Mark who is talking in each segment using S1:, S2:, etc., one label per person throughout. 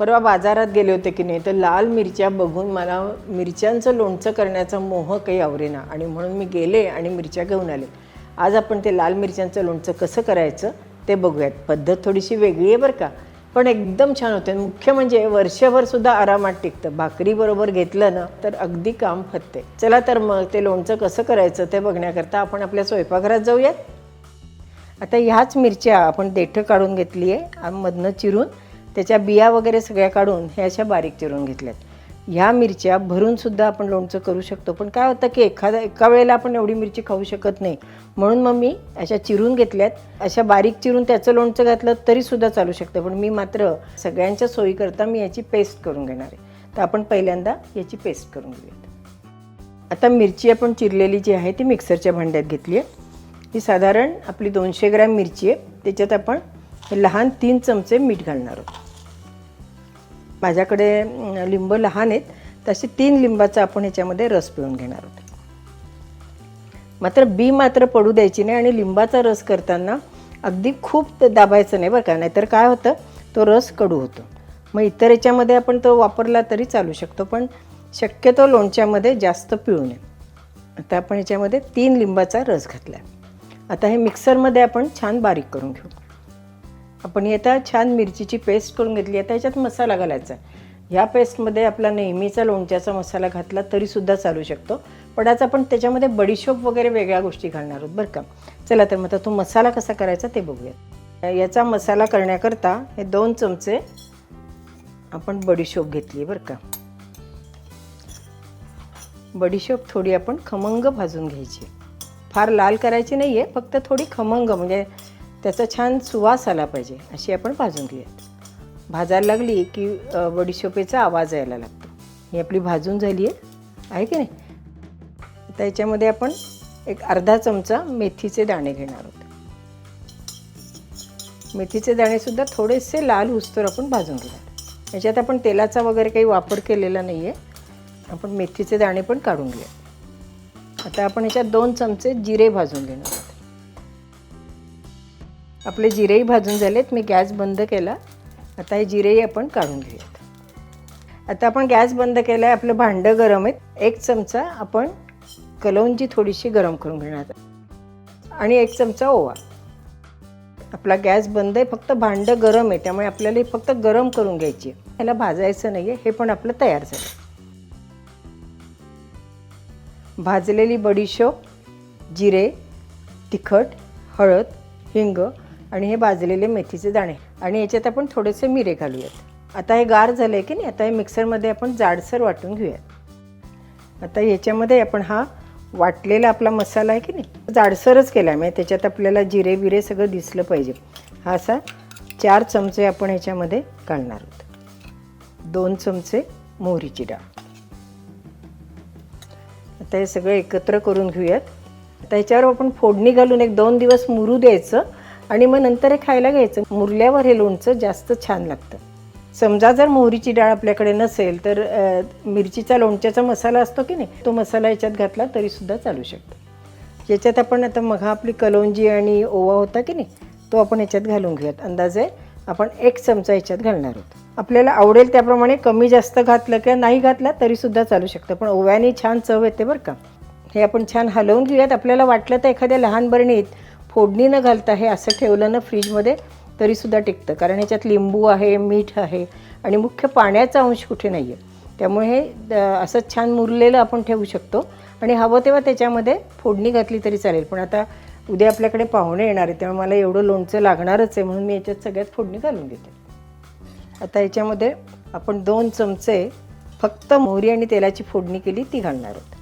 S1: परवा बाजारात गेले होते की नाही तर लाल मिरच्या बघून मला मिरच्यांचं लोणचं करण्याचा मोह काही आवरेना आणि म्हणून मी गेले आणि मिरच्या घेऊन आले. आज आपण ते लाल मिरच्यांचं लोणचं कसं करायचं ते बघूयात. पद्धत थोडीशी वेगळी आहे बरं का. पण एकदम छान होते. मुख्य म्हणजे वर्षभर सुद्धा आरामात टिकतं. भाकरीबरोबर घेतलं ना तर अगदी काम फत्ते चला तर मग ते लोणचं कसं करायचं ते बघण्याकरता आपण आपल्या स्वयंपाकघरात जाऊयात. आता ह्याच मिरच्या आपण देठं काढून घेतली आहे मधनं चिरून. त्याच्या बिया वगैरे सगळ्या काढून ह्या अशा बारीक चिरून घेतल्यात. ह्या मिरच्या भरूनसुद्धा आपण लोणचं करू शकतो. पण काय होतं की एखादा एका वेळेला आपण एवढी मिरची खाऊ शकत नाही. म्हणून मग मी अशा चिरून घेतल्यात. अशा बारीक चिरून त्याचं लोणचं घातलं तरीसुद्धा चालू शकतं. पण मी मात्र सगळ्यांच्या सोयीकरता मी याची पेस्ट करून घेणार आहे. तर आपण पहिल्यांदा याची पेस्ट करून घेऊयात. आता मिरची आपण चिरलेली जी आहे ती मिक्सरच्या भांड्यात घेतली आहे. ही साधारण आपली दोनशे ग्रॅम मिरची आहे. त्याच्यात आपण लहान तीन चमचे मीठ घालणार आहोत. माझ्याकडे लिंब लहान आहेत तसे तीन लिंबाचा आपण ह्याच्यामध्ये रस पिळून घेणार आहोत. मात्र बी मात्र पडू द्यायची नाही आणि लिंबाचा रस करताना अगदी खूप दाबायचं नाही बरं का नाहीतर काय होतं तो रस कडू होतो. मग इतर याच्यामध्ये आपण तो वापरला तरी चालू शकतो पण शक्यतो लोणच्यामध्ये जास्त पिळू नये. आता आपण याच्यामध्ये तीन लिंबाचा रस घातला आता हे मिक्सरमध्ये आपण छान बारीक करून घेऊ. आपण ही आता छान मिरचीची पेस्ट करून घेतली आता याच्यात मसाला घालायचा आहे. ह्या पेस्टमध्ये आपला नेहमीचा लोणच्याचा मसाला घातला तरीसुद्धा चालू शकतो. पण आज आपण त्याच्यामध्ये बडीशोप वगैरे वेगळ्या गोष्टी घालणार आहोत बरं का? चला तर मग आता तो मसाला कसा करायचा ते बघूया याचा मसाला करण्याकरता हे दोन चमचे आपण बडीशोप घेतली आहे बरं का? बडीशोप थोडी आपण खमंग भाजून घ्यायची फार लाल करायची नाही आहे फक्त थोडी खमंग म्हणजे त्याचा छान सुवास आला पाहिजे अशी आपण भाजून घेऊयात. भाजायला लागली की बडीशोपेचा आवाज यायला लागतो. ही आपली भाजून झाली आहे. आहे की नाही? आता याच्यामध्ये आपण एक अर्धा चमचा मेथीचे दाणे घेणार आहोत. मेथीचे दाणेसुद्धा थोडेसे लाल हुसतोर आपण भाजून घेणार. याच्यात आपण तेलाचा वगैरे काही वापर केलेला नाही आहे आपण मेथीचे दाणे पण काढून घेऊया आता आपण याच्यात दोन चमचे जिरे भाजून घेणार आहोत. आपले जिरेही भाजून झालेत मी गॅस बंद केला. आता हे जिरेही आपण काढून घेऊयात. आता आपण गॅस बंद केला आहे आपलं भांडं गरम आहे एक चमचा आपण कलौंजी थोडीशी गरम करून घेणार आणि एक चमचा ओवा. आपला गॅस बंद आहे फक्त भांडं गरम आहे त्यामुळे आपल्याला हे फक्त गरम करून घ्यायची आहे. ह्याला भाजायचं नाही आहे हे पण आपलं तयार झालं. भाजलेली बडीशोप जिरे तिखट हळद हिंग आणि हे भाजलेले मेथीचे दाणे. आणि याच्यात आपण थोडेसे मिरे घालूयात. आता हे गार झालं आहे की नाही आता हे मिक्सरमध्ये आपण जाडसर वाटून घेऊयात. आता याच्यामध्ये आपण हा वाटलेला आपला मसाला आहे की नाही जाडसरच केला आहे म्हणजे त्याच्यात आपल्याला जिरे बिरे सगळं दिसलं पाहिजे. हा असा चार चमचे आपण ह्याच्यामध्ये घालणार आहोत. दोन चमचे मोहरीची डाळ. आता हे सगळं एकत्र करून घेऊयात. आता ह्याच्यावर आपण फोडणी घालून एक दोन दिवस मुरू द्यायचं. आणि मग नंतर हे खायला घ्यायचं. मुरल्यावर हे लोणचं जास्त छान लागतं. समजा जर मोहरीची डाळ आपल्याकडे नसेल तर मिरचीचा लोणच्याचा मसाला असतो की नाही तो मसाला याच्यात घातला तरीसुद्धा चालू शकतो. याच्यात आपण आता मग आपली कलोंजी आणि ओवा होता की नाही तो आपण याच्यात घालून घेऊयात. अंदाजे आपण एक चमचा याच्यात घालणार आहोत. आपल्याला आवडेल त्याप्रमाणे कमी जास्त घातलं किंवा नाही घातला तरीसुद्धा चालू शकतं. पण ओव्याने छान चव येते बरं का. हे आपण छान हलवून घेऊयात. आपल्याला वाटलं तर एखाद्या लहान बरणीत फोडणी न घालता हे असं ठेवलं ना फ्रीजमध्ये तरीसुद्धा टिकतं. कारण ह्याच्यात लिंबू आहे मीठ आहे आणि मुख्य पाण्याचा अंश कुठे नाही आहे त्यामुळे हे असं छान मुरलेलं आपण ठेवू शकतो आणि हवं तेव्हा त्याच्यामध्ये फोडणी घातली तरी चालेल. पण आता उद्या आपल्याकडे पाहुणे येणार आहे त्यामुळे मला एवढं लोणचं लागणारच आहे म्हणून मी याच्यात सगळ्यात फोडणी घालून घेते. आता याच्यामध्ये आपण दोन चमचे फक्त मोहरी आणि तेलाची फोडणी केली ती घालणार आहोत.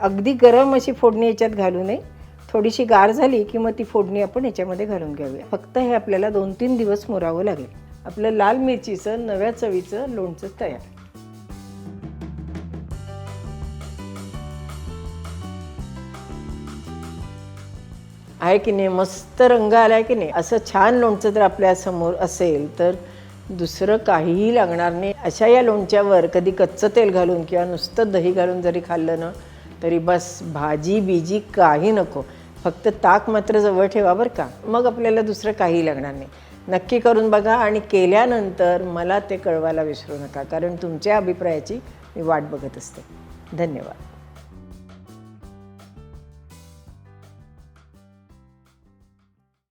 S1: अगदी गरम अशी फोडणी याच्यात घालू नये. थोडीशी गार झाली की मग ती फोडणी आपण याच्यामध्ये घालून घेऊया. फक्त हे आपल्याला दोन तीन दिवस मुरावं लागेल. आपलं लाल मिरचीचं नव्या चवीचं लोणचं तयार. आहे की नाही? मस्त रंग आलाय की नाही? असं छान लोणचं जर आपल्यासमोर असेल तर दुसरं काहीही लागणार नाही. अशा या लोणच्यावर कधी कच्चं तेल घालून किंवा नुसतं दही घालून जरी खाल्लं ना तरी बस भाजी बिजी काही नको. फक्त ताक मात्र जवळ ठेवा बरं का. मग आपल्याला दुसरं काही लागणार नाही. नक्की करून बघा आणि केल्यानंतर मला ते कळवायला विसरू नका कारण तुमच्या अभिप्रायाची मी वाट बघत असते. धन्यवाद.